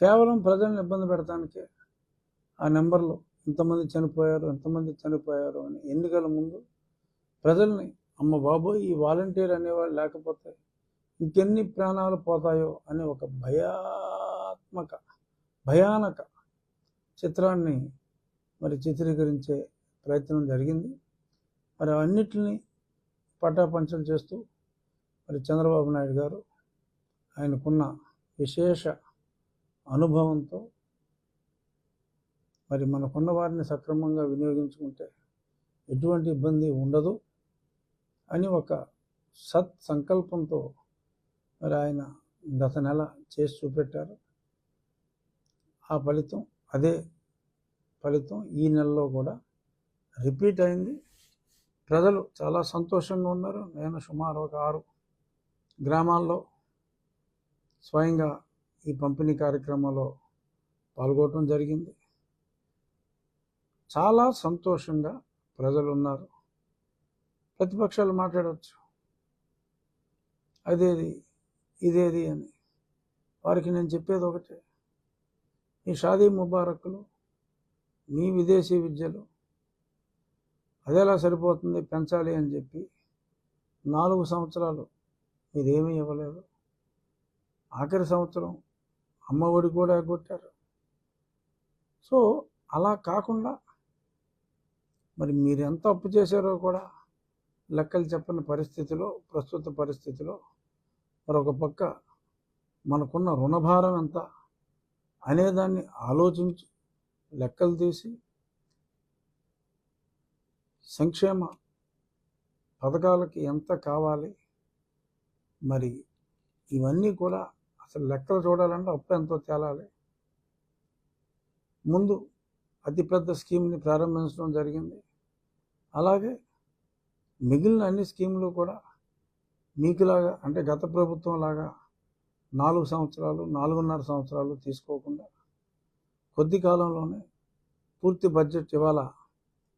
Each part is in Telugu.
కేవలం ప్రజలను ఇబ్బంది పెడతానికే ఆ నెంబర్లు ఇంతమంది చనిపోయారు ఎంతమంది చనిపోయారు అని ఎన్నికల ముందు ప్రజల్ని అమ్మ బాబోయ్ ఈ వాలంటీర్ అనేవాళ్ళు లేకపోతే ఇంకెన్ని ప్రాణాలు పోతాయో అనే ఒక భయాత్మక భయానక చిత్రాన్ని మరి చిత్రీకరించే ప్రయత్నం జరిగింది. మరి అన్నిటిని పటాపంచలు చేస్తూ మరి చంద్రబాబు నాయుడు గారు ఆయనకున్న విశేష అనుభవంతో మరి మనకున్న వారిని సక్రమంగా వినియోగించుకుంటే ఎటువంటి ఇబ్బంది ఉండదు అని ఒక సత్ సంకల్పంతో మరి ఆయన గత నెల చేసి చూపెట్టారు. ఆ ఫలితం అదే ఫలితం ఈ నెలలో కూడా రిపీట్ అయింది. ప్రజలు చాలా సంతోషంగా ఉన్నారు. నేను సుమారు ఒక ఆరు గ్రామాల్లో స్వయంగా ఈ పంపిణీ కార్యక్రమంలో పాల్గొనడం జరిగింది. చాలా సంతోషంగా ప్రజలు ఉన్నారు ప్రతిపక్షాలు మాట్లాడవచ్చు అదేది ఇదేది అని. వారికి నేను చెప్పేది ఒకటే. మీ షాదీ ముబారక్లు మీ విదేశీ విద్యలు అదేలా సరిపోతుంది పెంచాలి అని చెప్పి నాలుగు సంవత్సరాలు మీరేమీ ఇవ్వలేదు. ఆఖరి సంవత్సరం అమ్మఒడి కూడా ఎగ్గొట్టారు సో అలా కాకుండా మరి మీరు ఎంత అప్పు చేశారో కూడా లెక్కలు చెప్పని పరిస్థితిలో ప్రస్తుత పరిస్థితిలో మరొక పక్క మనకున్న రుణభారం ఎంత అనేదాన్ని ఆలోచించి లెక్కలు తీసి సంక్షేమ పథకాలకి ఎంత కావాలి మరి ఇవన్నీ కూడా అసలు లెక్కలు చూడాలంటే అప్పు ఎంతో తేలాలి. ముందు అతిపెద్ద స్కీమ్ని ప్రారంభించడం జరిగింది. అలాగే మిగిలిన అన్ని స్కీములు కూడా మీకులాగా అంటే గత ప్రభుత్వం లాగా నాలుగు సంవత్సరాలు నాలుగున్నర సంవత్సరాలు తీసుకోకుండా కొద్ది కాలంలోనే పూర్తి బడ్జెట్ ఇవాళ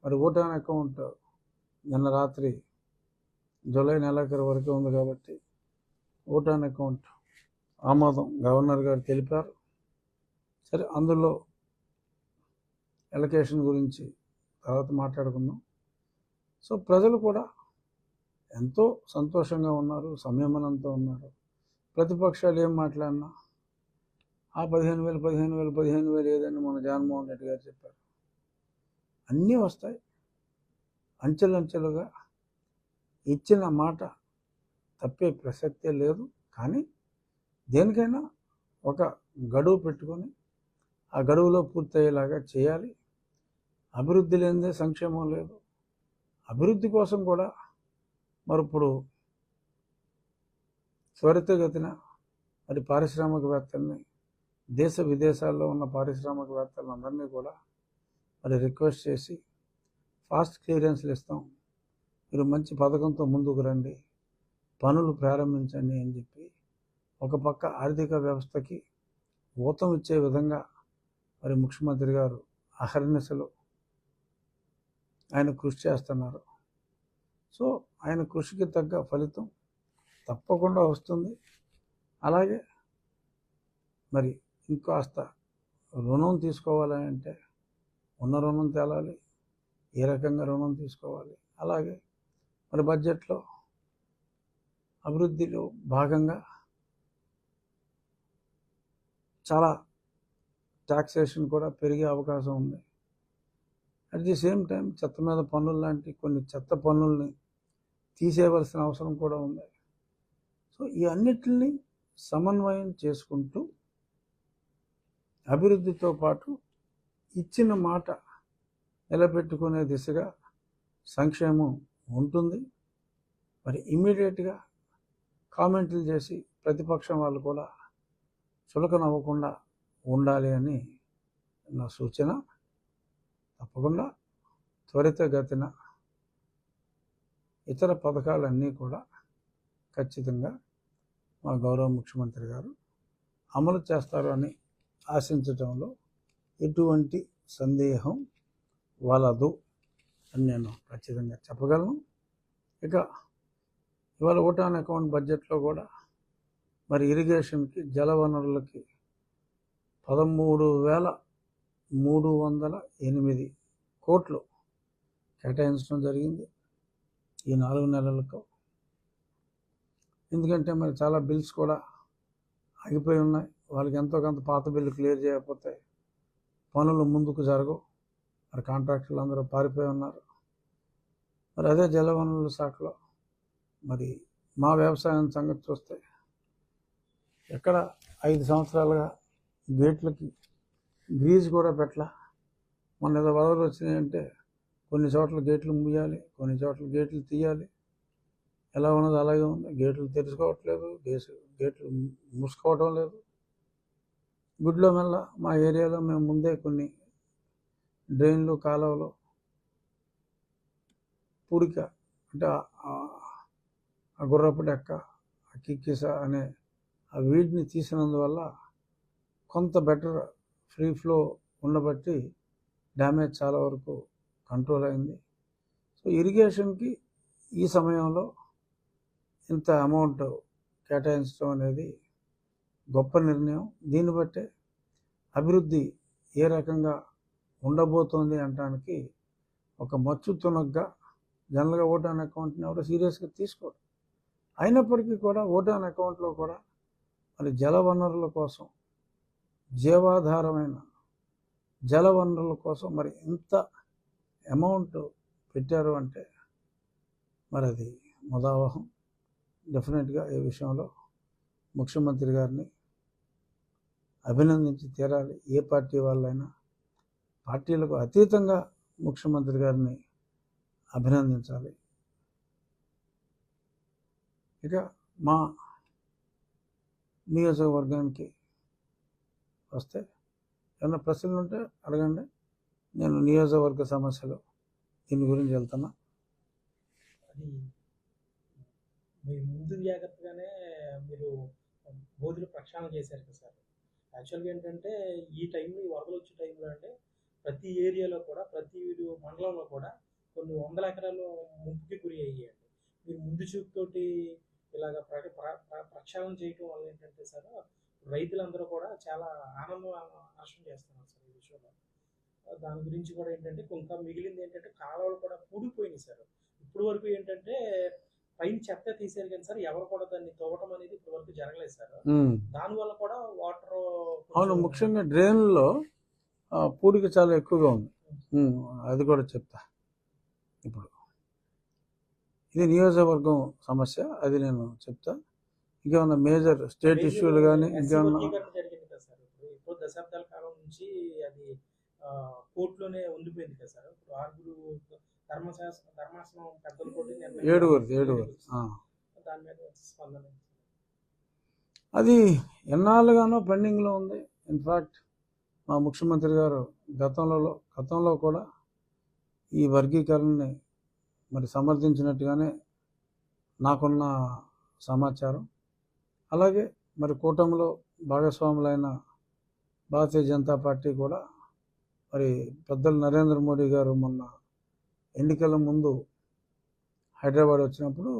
మరి ఓటాన్ అకౌంట్ నిన్న రాత్రి జూలై నెలాఖరు వరకు ఉంది కాబట్టి ఓటాన్ అకౌంట్ ఆమోదం గవర్నర్ గారు తెలిపారు. సరే అందులో ఎలకేషన్ గురించి తర్వాత మాట్లాడుకుందాం. సో ప్రజలు కూడా ఎంతో సంతోషంగా ఉన్నారు సంయమనంతో ఉన్నారు. ప్రతిపక్షాలు ఏం మాట్లాడినా ఆ పదిహేను వేలు పదిహేను వేలు పదిహేను వేలు ఏదని మన జగన్మోహన్ రెడ్డి గారు చెప్పారు. అన్నీ వస్తాయి. అంచెలంచెలుగా ఇచ్చిన మాట తప్పే ప్రసక్తే లేదు. కానీ దేనికైనా ఒక గడువు పెట్టుకొని ఆ గడువులో పూర్తయ్యేలాగా చేయాలి. అభివృద్ధి లేనిదే సంక్షేమం లేదు. అభివృద్ధి కోసం కూడా మరి ఇప్పుడు త్వరితగతిన మరి పారిశ్రామికవేత్తల్ని దేశ విదేశాల్లో ఉన్న పారిశ్రామికవేత్తలందరినీ కూడా మరి రిక్వెస్ట్ చేసి ఫాస్ట్ క్లియరెన్స్లు ఇస్తాం. మీరు మంచి పథకంతో ముందుకు రండి. పనులు ప్రారంభించండి అని చెప్పి ఒక పక్క ఆర్థిక వ్యవస్థకి ఊతం ఇచ్చే విధంగా మరి ముఖ్యమంత్రి గారు అహర్నిశలు ఆయన కృషి చేస్తున్నారు. సో ఆయన కృషికి తగ్గ ఫలితం తప్పకుండా వస్తుంది. అలాగే మరి ఇంకాస్త రుణం తీసుకోవాలి అంటే ఉన్న రుణం తేలాలి ఏ రకంగా రుణం తీసుకోవాలి అలాగే మరి బడ్జెట్లో అభివృద్ధిలో భాగంగా చాలా టాక్సేషన్ కూడా పెరిగే అవకాశం ఉంది. అట్ ది సేమ్ టైం చెత్త మీద పన్నులు లాంటి కొన్ని చెత్త పన్నుల్ని తీసేయవలసిన అవసరం కూడా ఉంది. సో ఈ అన్నిటిని సమన్వయం చేసుకుంటూ అభివృద్ధితో పాటు ఇచ్చిన మాట నిలబెట్టుకునే దిశగా సంక్షేమం ఉంటుంది. మరి ఇమ్మీడియట్గా కామెంట్లు చేసి ప్రతిపక్షం వాళ్ళు కూడా చులకనవ్వకుండా ఉండాలి అని నా సూచన. తప్పకుండా త్వరితగతిన ఇతర పథకాలన్నీ కూడా ఖచ్చితంగా మా గౌరవ ముఖ్యమంత్రి గారు అమలు చేస్తారు అని ఆశించటంలో ఎటువంటి సందేహం వలదు అని నేను ఖచ్చితంగా చెప్పగలను. ఇక ఇవాళ ఓటాన్ అకౌంట్ బడ్జెట్లో కూడా మరి ఇరిగేషన్కి జల వనరులకి పదమూడు వేల మూడు వందల ఎనిమిది కోట్లు కేటాయించడం జరిగింది ఈ నాలుగు నెలలకు. ఎందుకంటే మరి చాలా బిల్స్ కూడా ఆగిపోయి ఉన్నాయి. వాళ్ళకి ఎంతో కొంత పాత బిల్లు క్లియర్ చేయకపోతే పనులు ముందుకు జరగవు. మరి కాంట్రాక్టర్లు అందరూ పారిపోయి ఉన్నారు. మరి అదే జలవనరుల శాఖలో మరి మా వ్యవసాయం సంగతి చూస్తే ఎక్కడ ఐదు సంవత్సరాలుగా గేట్లకి గ్రీజ్ కూడా పెట్టలా. మొన్న ఏదో వరదలు వచ్చినాయంటే కొన్ని చోట్ల గేట్లు ముయ్యాలి కొన్ని చోట్ల గేట్లు తీయాలి. ఎలా ఉన్నది అలాగే ఉంది. గేట్లు తెరుచుకోవట్లేదు గేసు గేట్లు మూసుకోవటం లేదు. గుడ్లో మెల్ల మా ఏరియాలో మేము ముందే కొన్ని డ్రైన్లు కాలువలు పూడిక అంటే ఆ- ఆ గుర్రపు డెక్క ఆ కిక్కిస అనే ఆ వీటిని తీసినందువల్ల కొంత బెటర్ ఫ్రీ ఫ్లో ఉండబట్టి డ్యామేజ్ చాలా వరకు కంట్రోల్ అయింది. సో ఇరిగేషన్కి ఈ సమయంలో ఇంత అమౌంట్ కేటాయించడం అనేది గొప్ప నిర్ణయం. దీన్ని బట్టే అభివృద్ధి ఏ రకంగా ఉండబోతోంది అనడానికి ఒక మచ్చు తునగ్గా జనరల్గా ఓట్ ఆన్ అకౌంట్ని ఎవరు సీరియస్గా తీసుకోరు. అయినప్పటికీ కూడా ఓట్ ఆన్ అకౌంట్లో కూడా మరి జల వనరుల కోసం జీవాధారమైన జల వనరుల కోసం మరి ఇంత అమౌంట్ పెట్టారు అంటే మరి అది ముదావహం. డెఫినెట్గా ఈ విషయంలో ముఖ్యమంత్రి గారిని అభినందించి తీరాలి. ఏ పార్టీ వాళ్ళైనా పార్టీలకు అతీతంగా ముఖ్యమంత్రి గారిని అభినందించాలి. ఇక మా నియోజకవర్గానికి వస్తే ఏమైనా ప్రశ్నలు ఉంటే అడగండి. నేను నియోజకవర్గ సమస్యలు దీని గురించి వెళ్తున్నా. అది మీ ముందు జాగ్రత్తగానే మీరు బోధులు ప్రక్షాళన చేశారు కదా సార్. యాక్చువల్గా ఏంటంటే ఈ టైంలో ఈ వరదలు వచ్చే టైంలో అంటే ప్రతి ఏరియాలో కూడా ప్రతి మండలంలో కూడా కొన్ని వందల ఎకరాలు ముంపుకి గురి అయ్యాయండి. మీరు ముందు చూపుతోటి ఇలాగ ప్ర ప్ర- ప్ర- ప్రక్షాళన చేయటం వల్ల ఏంటంటే సార్ రైతులందరూ కూడా చాలా ఆనందం నష్టం చేస్తున్నారు సార్ ఈ విషయంలో. దాని గురించి కూడా ఏంటంటే ఇంకా మిగిలింది ఏంటంటే కాలువలు కూడా పూడిపోయినాయి సార్. ఇప్పుడు వరకు ఏంటంటే పైన చెత్త తీసేది కానీ సార్ ఎవరు కూడా దాన్ని తవ్వటం అనేది ఇప్పటి వరకు జరగలేదు సార్. దానివల్ల కూడా వాటర్ అవును ముఖ్యంగా డ్రైన్లో పూడిక చాలా ఎక్కువగా ఉంది. అది కూడా చెప్తా. ఇప్పుడు ఇది నియోజకవర్గం సమస్య అది నేను చెప్తా. ఇంకేమన్నా మేజర్ స్టేట్ ఇష్యూలు కానీ ఇంకేమన్నా? ఇప్పుడు ఇప్పుడు దశాబ్దాల కాలం నుంచి అది కోర్టులోనే ఉండిపోయింది కదా సార్. ఇప్పుడు ఆరుగురు ధర్మశాస్త్ర ధర్మాసనం పెద్దలు నిర్ణయం ఏడుగురు ఏడుగురు. దాని మీద స్పందన అది ఎన్నాళ్ళుగానో పెండింగ్లో ఉంది. ఇన్ఫాక్ట్ మా ముఖ్యమంత్రి గారు గతంలో గతంలో కూడా ఈ వర్గీకరణని మరి సమర్థించినట్టుగానే నాకున్న సమాచారం. అలాగే మరి కూటమిలో భాగస్వాములైన భారతీయ జనతా పార్టీ కూడా మరి పెద్దలు నరేంద్ర మోడీ గారు మొన్న ఎన్నికల ముందు హైదరాబాద్ వచ్చినప్పుడు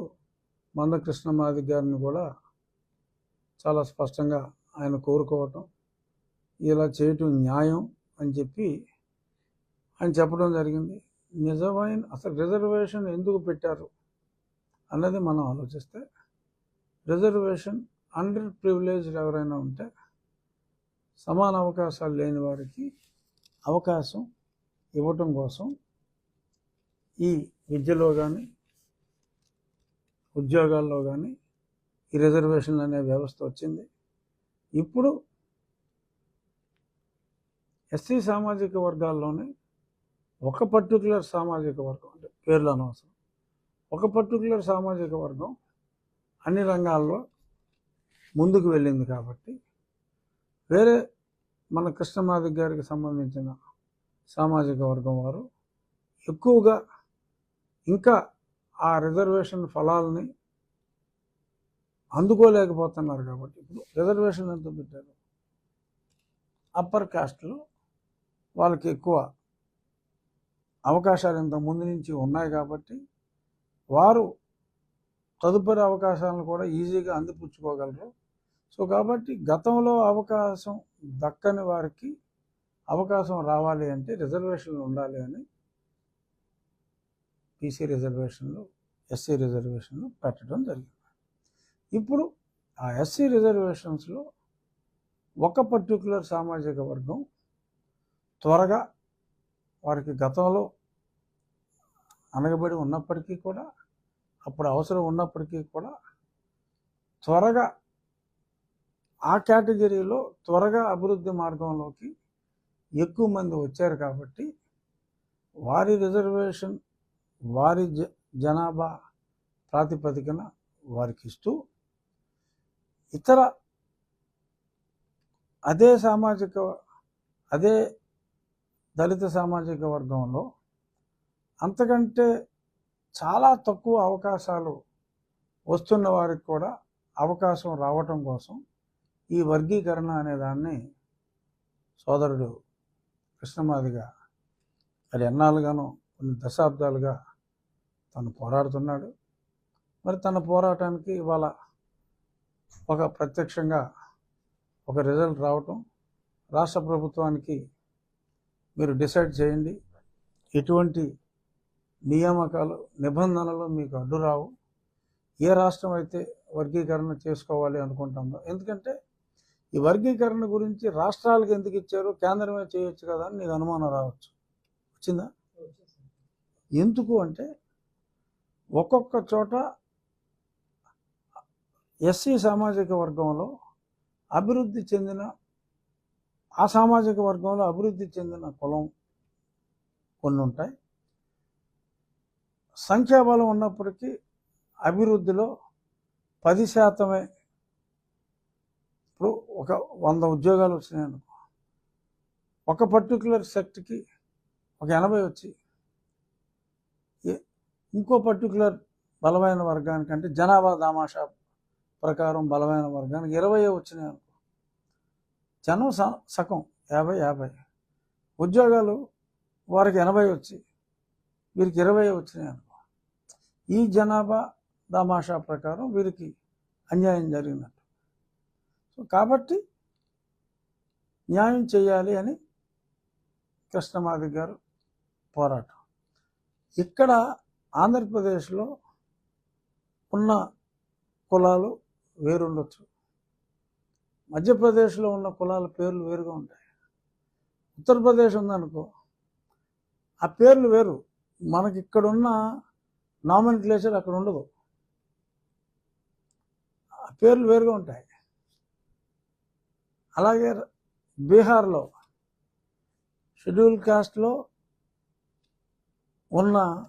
మందకృష్ణ మాదిక్ గారిని కూడా చాలా స్పష్టంగా ఆయన కోరుకోవటం ఇలా చేయటం న్యాయం అని చెప్పి ఆయన చెప్పడం జరిగింది. నిజమైన అసలు రిజర్వేషన్ ఎందుకు పెట్టారు అన్నది మనం ఆలోచిస్తే రిజర్వేషన్ అండర్ ప్రివిలేజ్డ్ ఎవరైనా ఉంటే సమాన అవకాశాలు లేని వారికి అవకాశం ఇవ్వటం కోసం ఈ విద్యలో కానీ ఉద్యోగాల్లో కానీ ఈ రిజర్వేషన్ అనే వ్యవస్థ వచ్చింది. ఇప్పుడు ఎస్సీ సామాజిక వర్గాల్లోనే ఒక పర్టికులర్ సామాజిక వర్గం అంటే పేర్లు అనవసరం. ఒక పర్టికులర్ సామాజిక వర్గం అన్ని రంగాల్లో ముందుకు వెళ్ళింది కాబట్టి వేరే మన కృష్ణమాధవ్ గారికి సంబంధించిన సామాజిక వర్గం వారు ఎక్కువగా ఇంకా ఆ రిజర్వేషన్ ఫలాలని అందుకోలేకపోతున్నారు కాబట్టి ఇప్పుడు రిజర్వేషన్ ఎంత పెట్టారు? అప్పర్ కాస్ట్లో వాళ్ళకి ఎక్కువ అవకాశాలు ఇంత ముందు నుంచి ఉన్నాయి కాబట్టి వారు తదుపరి అవకాశాలను కూడా ఈజీగా అందిపుచ్చుకోగలరు. సో కాబట్టి గతంలో అవకాశం దక్కని వారికి అవకాశం రావాలి అంటే రిజర్వేషన్లు ఉండాలి అని పీసీ రిజర్వేషన్లు ఎస్సీ రిజర్వేషన్లు పెట్టడం జరిగింది. ఇప్పుడు ఆ ఎస్సీ రిజర్వేషన్స్లో ఒక పర్టికులర్ సామాజిక వర్గం త్వరగా వారికి గతంలో అనగబడి ఉన్నప్పటికీ కూడా అప్పుడు అవసరం ఉన్నప్పటికీ కూడా త్వరగా ఆ కేటగిరీలో త్వరగా అభివృద్ధి మార్గంలోకి ఎక్కువ మంది వచ్చారు కాబట్టి వారి రిజర్వేషన్ వారి జ జనాభా ప్రాతిపదికన వారికి ఇస్తూ ఇతర అదే సామాజిక అదే దళిత సామాజిక వర్గంలో అంతకంటే చాలా తక్కువ అవకాశాలు వస్తున్న వారికి కూడా అవకాశం రావటం కోసం ఈ వర్గీకరణ అనే దాన్ని సోదరుడు కృష్ణమాదిగా మరి ఎన్నాళ్ళుగానో కొన్ని దశాబ్దాలుగా తను పోరాడుతున్నాడు. మరి తన పోరాటానికి ఇవాళ ఒక ప్రత్యక్షంగా ఒక రిజల్ట్ రావటం రాష్ట్ర ప్రభుత్వానికి మీరు డిసైడ్ చేయండి. ఎటువంటి నియామకాలు నిబంధనలు మీకు అడ్డు రావు. ఏ రాష్ట్రం అయితే వర్గీకరణ చేసుకోవాలి అనుకుంటుందో ఎందుకంటే ఈ వర్గీకరణ గురించి రాష్ట్రాలకు ఎందుకు ఇచ్చారు? కేంద్రమే చేయొచ్చు కదా అని నీకు అనుమానం రావచ్చు. వచ్చిందా? ఎందుకు అంటే ఒక్కొక్క చోట ఎస్సీ సామాజిక వర్గంలో అభివృద్ధి చెందిన ఆ సామాజిక వర్గంలో అభివృద్ధి చెందిన కులం కొన్ని ఉంటాయి. సంఖ్యాబలం ఉన్నప్పటికీ అభివృద్ధిలో పది శాతమే ఇప్పుడు ఒక వంద ఉద్యోగాలు వచ్చినాయి అనుకో. ఒక పర్టికులర్ సెక్ట్కి ఒక ఎనభై వచ్చి ఏ- ఇంకో పర్టికులర్ బలమైన వర్గానికి అంటే జనాభా దామాషా ప్రకారం బలమైన వర్గానికి ఇరవై వచ్చినాయి జనం సగం యాభై యాభై. ఉద్యోగాలు వారికి ఎనభై వచ్చి వీరికి ఇరవై వచ్చినాయి అనుకో. ఈ జనాభా దామాషా ప్రకారం వీరికి అన్యాయం జరిగినట్టు. సో కాబట్టి న్యాయం చేయాలి అని కృష్ణమాది గారు పోరాటం. ఇక్కడ ఆంధ్రప్రదేశ్లో ఉన్న కులాలు వేరుండొచ్చు. మధ్యప్రదేశ్లో ఉన్న కులాల పేర్లు వేరుగా ఉంటాయి. ఉత్తరప్రదేశ్ ఉందనుకో ఆ పేర్లు వేరు. మనకి ఇక్కడున్న నామినిక్లేచర్ అక్కడ ఉండదు. ఆ పేర్లు వేరుగా ఉంటాయి. అలాగే బీహార్లో షెడ్యూల్ కాస్ట్లో ఉన్న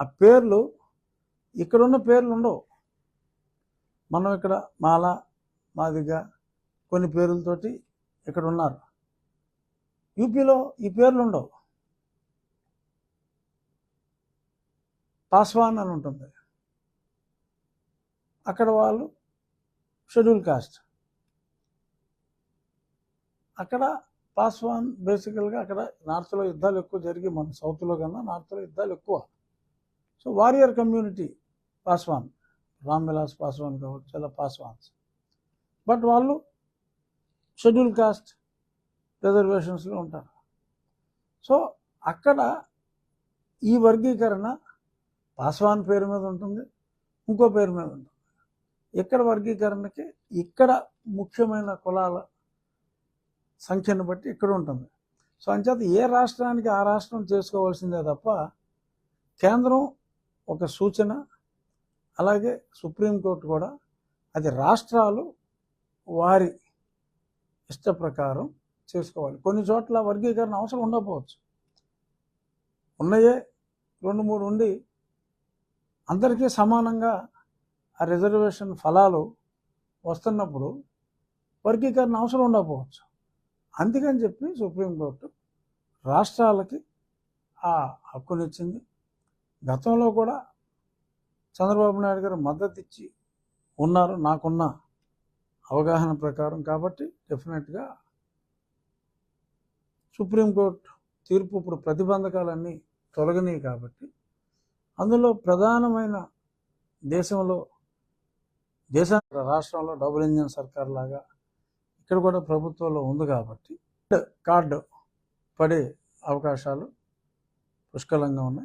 ఆ పేర్లు ఇక్కడున్న పేర్లు ఉండవు. మనం ఇక్కడ మాల మాదిగ కొన్ని పేర్లతోటి ఇక్కడ ఉన్నారు. యూపీలో ఈ పేర్లు ఉండవు. పాస్వాన్ అని ఉంటుంది. అక్కడ వాళ్ళు షెడ్యూల్ కాస్ట్. అక్కడ పాస్వాన్ బేసికల్గా అక్కడ నార్త్లో యుద్ధాలు ఎక్కువ జరిగి మన సౌత్లో కన్నా నార్త్లో యుద్ధాలు ఎక్కువ. So warrior community Paswan. Ram Vilas Paswan కావచ్చు చాలా పాస్వాన్స్. బట్ వాళ్ళు షెడ్యూల్ కాస్ట్ రిజర్వేషన్స్లో ఉంటారు. సో అక్కడ ఈ వర్గీకరణ పాస్వాన్ పేరు మీద ఉంటుంది ఇంకో పేరు మీద ఉంటుంది. ఇక్కడ వర్గీకరణకి ఇక్కడ ముఖ్యమైన కులాల సంఖ్యను బట్టి ఇక్కడ ఉంటుంది. సో అంచేత ఏ రాష్ట్రానికి ఆ రాష్ట్రం చేసుకోవాల్సిందే తప్ప కేంద్రం ఒక సూచన అలాగే సుప్రీంకోర్టు కూడా అది రాష్ట్రాలు వారి ఇష్ట ప్రకారం చేసుకోవాలి. కొన్ని చోట్ల వర్గీకరణ అవసరం ఉండకపోవచ్చు. ఉన్నాయే రెండు మూడు ఉండి అందరికీ సమానంగా ఆ రిజర్వేషన్ ఫలాలు వస్తున్నప్పుడు వర్గీకరణ అవసరం ఉండకపోవచ్చు. అందుకని చెప్పి సుప్రీంకోర్టు రాష్ట్రాలకి ఆ హక్కునిచ్చింది. గతంలో కూడా చంద్రబాబు నాయుడు గారు మద్దతు ఇచ్చి ఉన్నారు నాకున్న. అవగాహన ప్రకారం కాబట్టి డెఫినెట్గా సుప్రీంకోర్టు తీర్పు ఇప్పుడు ప్రతిబంధకాలన్నీ తొలగినాయి కాబట్టి అందులో ప్రధానమైన దేశంలో దేశ రాష్ట్రంలో డబుల్ ఇంజిన్ సర్కార్ లాగా ఇక్కడ కూడా ప్రభుత్వంలో ఉంది కాబట్టి కార్డు పడే అవకాశాలు పుష్కలంగా ఉన్నాయి.